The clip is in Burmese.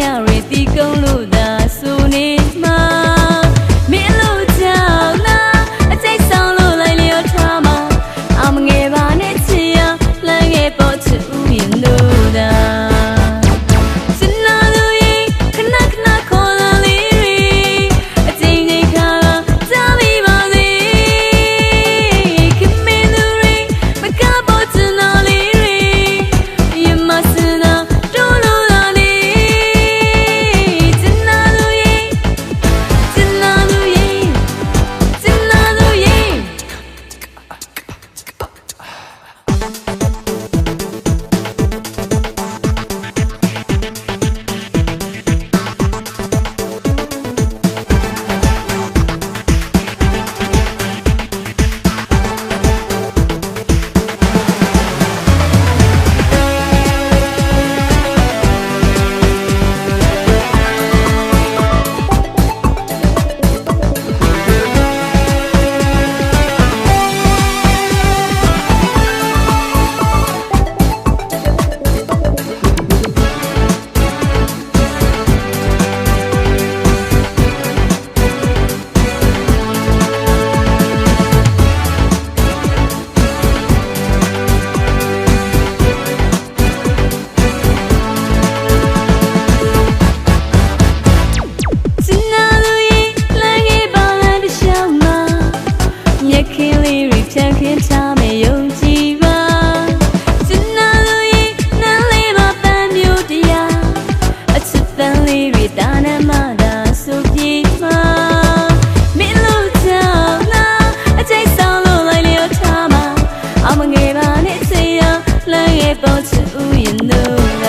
ရာရီတီကုန်းလို့ ချမ်းခင်းချမယ်ယုံကြည်ပါစင်နာလူကြီးနားလေးပါပန်းမျိုးတရားအချစ်တန်လေးတွေတာနာမတာဆိုပြေမှာမင်းလို့ကြောင့်လားအကျိတ်ဆောင်လို့လိုက်လျောထားမှာအမငယ်ပါနဲ့စေရလမ်းရဲ့ပေါ်ချူရင်တို့